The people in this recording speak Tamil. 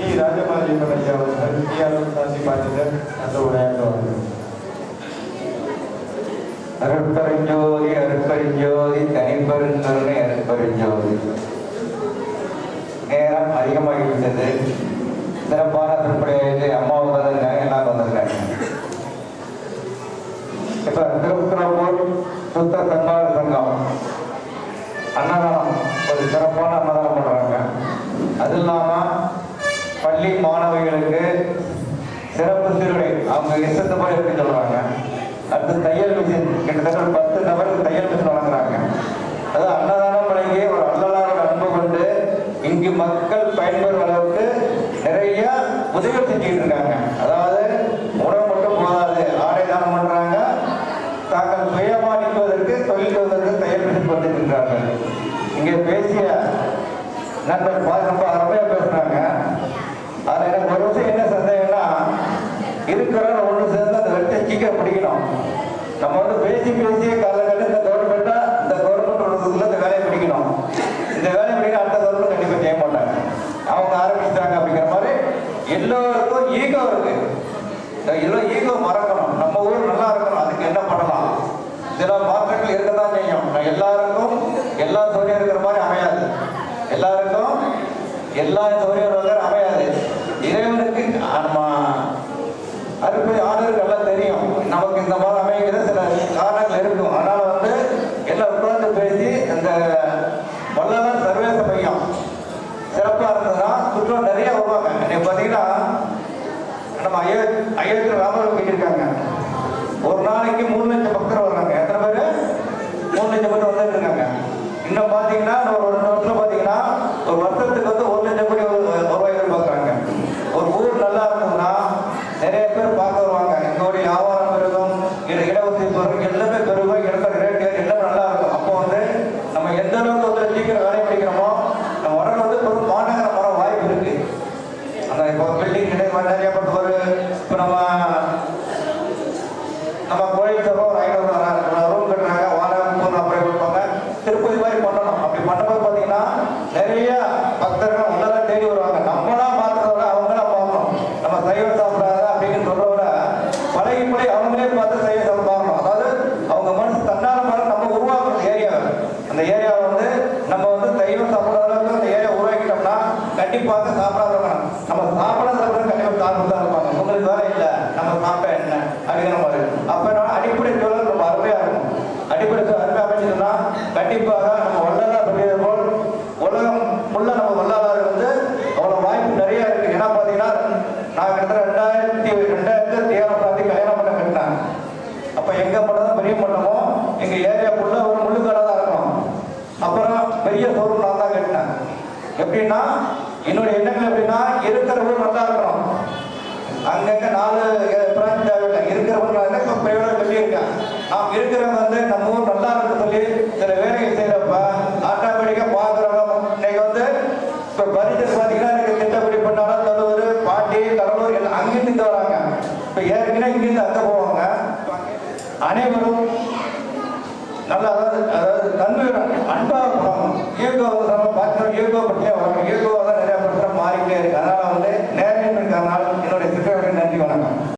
டி ராஜமாரியம்மன் ஐயா அவர்கள் டிஆர்எம் சாந்தி பாட்டினர் அந்த உரையாற்றுவார்கள் அருட்பெருஞ்சோதி அருட்பெருஞ்சோதி தனிப்பெருங்கருணை அருட்பெருஞ்சோதி நேரம் அதிகமாகிவிட்டது சிறப்பான திருப்படியாயிட்டு அம்மா வந்திருக்காங்க எல்லாம் வந்திருக்காங்க இப்ப திருப்புறப்பூர் சுத்த சன்மாத சங்கம் அன்னதானம் ஒரு சிறப்பான அன்னதானம் பண்றாங்க அது இல்லாம பள்ளி மாணவிகளுக்கு சிறப்பு சீருடை அவங்க இஷ்டத்து போய் எப்படி சொல்றாங்க? அடுத்து தையல் மிஷின். கிட்டத்தட்ட ஒரு பத்து நபருக்கு தையல் மிஷின் வழங்குறாங்க. அது அன்னதானம் வழங்கி ஒரு அன்னதாரோட அன்பு கொண்டு இங்கு மக்கள் பயன்பெறும் அளவுக்கு நிறைய உதவி செஞ்சுக்கிட்டு இருக்காங்க. அதாவது உணவு மட்டும் போதாது ஆடை தானம் பண்றாங்க. தாங்கள் சுயமா நிற்பதற்கு தொழில் செய்வதற்கு தையல் மிஷின் கொண்டிருக்கின்றார்கள் இங்கே பேசிய நண்பர் பாதுகாப்பு அருமையா பேசுறாங்க. அதில் எனக்கு ஒரு விஷயம் என்ன சந்தேகம்னா இருக்கிறவங்க ஒன்று சேர்ந்து அந்த வெட்டை சீக்கிரம் பிடிக்கணும். நம்ம வந்து பேசி பேசியே காலகட்டம் இந்த கவர்மெண்டா இந்த கவர்மெண்ட் உள்ளதுக்குள்ள இந்த வேலையை பிடிக்கணும். இந்த வேலையை பிடிக்க அடுத்த கவர்மெண்ட் கண்டிப்பா செய்ய மாட்டாங்க. அவங்க ஆரம்பிச்சிட்டாங்க அப்படிங்கிற மாதிரி எல்லோருக்கும் ஈகோ இருக்கு. இந்த எல்லாம் ஈகோ மறக்கணும். நம்ம ஊர் நல்லா இருக்கணும். அதுக்கு என்ன பண்ணலாம்? சில மாற்றங்கள் இருக்கதான் செய்யும். எல்லாருக்கும் எல்லா சௌரியம் இருக்கிற மாதிரி அமையாது. எல்லாருக்கும் எல்லா சௌரியம் அமையாது இறைவனுக்கு நம்ம அறுப்பு ஆர்டர் நல்லா தெரியும் நமக்கு இந்த மாதிரி அமைகிற சில காரணங்கள் இருக்கும் அதனால வந்து எல்லாம் உட்கார்ந்து பேசி இந்த வல்லவர் சர்வேச மையம் சிறப்பாக இருந்ததுன்னா சுற்றுலா நிறைய வருவாங்க இன்னைக்கு பார்த்தீங்கன்னா நம்ம ஐயோ அயோத்தி ராமர் கட்டியிருக்காங்க ஒரு நாளைக்கு மூணு லட்சம் பக்தர் வர்றாங்க. எத்தனை பேர்? மூணு லட்சம் பேர் வந்துட்டு இருக்காங்க. இன்னும் பார்த்தீங்கன்னா ஒரு ரெண்டு வருஷம் பார்த்தீங்கன்னா ஒரு வருஷத்துக்கு வந்து ஒரு லட்சம் கோடி ஒரு- வருவாய் எதிர்பார்க்குறாங்க ஒரு ஊர் நல்லா இருந்ததுன்னா நிறைய பேர் பார்க்க வருவாங்க எங்களுடைய வியாபாரம் பெருகும் இட இடவசதி பெருகும் எல்லாமே பெருகும் இடத்துல ரேட் ஏறி எல்லாமே நல்லா இருக்கும் அப்போ வந்து நம்ம எந்த அளவுக்கு வந்து சீக்கிரம் வேலை பிடிக்கிறோமோ நம்ம உடனே வந்து பெரும் மாநகரம் வர வாய்ப்பு இருக்கு அந்த இப்போ பில்டிங் கிடையாது நிறைய பட்டு ஒரு இப்போ நம்ம நம்ம கோயில் சபை ஒரு ஐநூறு ரூம் கட்டுறாங்க வாடகை முப்பது அப்புறம் கொடுப்பாங்க திருப்பதி மாதிரி பண்ணணும் அப்படி பண்ணும்போது பார்த்தீங்கன்னா நிறைய பக்தர்கள் உள்ளதான் தேடி வருவாங்க நம்மளா பார்க்கறத விட அவங்களா பார்க்கணும் நம்ம சைவம் சாப்பிடாத அப்படின்னு சொல்றத விட பழகி பழகி அவங்களே பார்த்து சைவம் சாப்பிட பார்க்கணும் அதாவது அவங்க மனசு தன்னால பார்த்து நம்ம உருவாக்கணும் ஏரியாவை அந்த ஏரியாவை வந்து நம்ம வந்து சைவம் சாப்பிடாத அளவுக்கு அந்த ஏரியா உருவாக்கிட்டோம்னா கண்டிப்பாக சாப்பிடாத நம்ம சாப்பிட சாப்பிட கண்டிப்பாக சாப்பிட்டு தான் இருப்பாங்க. உங்களுக்கு வேலை இல்லை. நம்ம சாப்பிட்டா என்ன? அப்படிங்கிற மாதிரி அப்ப நான் அடிப்படை சூழல் ரொம்ப அருமையா இருக்கும். அடிப்படை சூழல் அருமையா அமைஞ்சதுன்னா கண்டிப்பாக நம்ம வள்ளலார் சொல்லியது போல் உலகம் உள்ள நம்ம வள்ளலார் வந்து அவ்வளவு வாய்ப்பு நிறைய இருக்கு. ஏன்னா பாத்தீங்கன்னா நான் கிட்டத்தட்ட ரெண்டாயிரத்தி ரெண்டாயிரத்தி ஏழாம் பார்த்து கல்யாணம் பண்ண கட்டினாங்க. அப்ப எங்க மட்டும் பெரிய மண்டபமோ எங்க ஏரியாக்குள்ள ஒரு முள்ளுக்கடை தான் இருக்கும். அப்புறம் பெரிய சோறு நான் தான் கட்டினேன். எப்படின்னா என்னுடைய எண்ணங்கள் எப்படின்னா இருக்கிறவங்க நல்லா இருக்கணும். அங்கங்க நாலு பிரான்ச் தேவையில்லை இருக்கிறவங்க இப்போ பிரைவேட் சொல்லியிருக்கேன் நாம் இருக்கிறவங்க வந்து நம்ம ஊர் நல்லா இருக்கு சொல்லி சில வேலைகள் செய்யறப்ப ஆட்டோமேட்டிக்கா பாக்குறவங்க இன்னைக்கு வந்து இப்போ பரிசல் பார்த்தீங்கன்னா எனக்கு திட்டப்படி பண்ணாலும் தலூர் பாட்டி கடலூர் எல்லாம் அங்கிருந்து வராங்க. இப்போ ஏற்கனவே இங்கிருந்து அங்கே போவாங்க. அனைவரும் நல்லா அதாவது தன்மை அன்பாக பண்ணணும் இயற்கையாக நம்ம பார்த்தோம் இயற்கையாக பற்றியே வரணும் இயற்கையாக தான் நிறையா பிரச்சனை மாறிக்கிட்டே இருக்குது அதனால் வந்து நேரம் இருக்கிறதுனால என்னுடைய சித்தர்களுக்கு நன்றி வணக்கம்.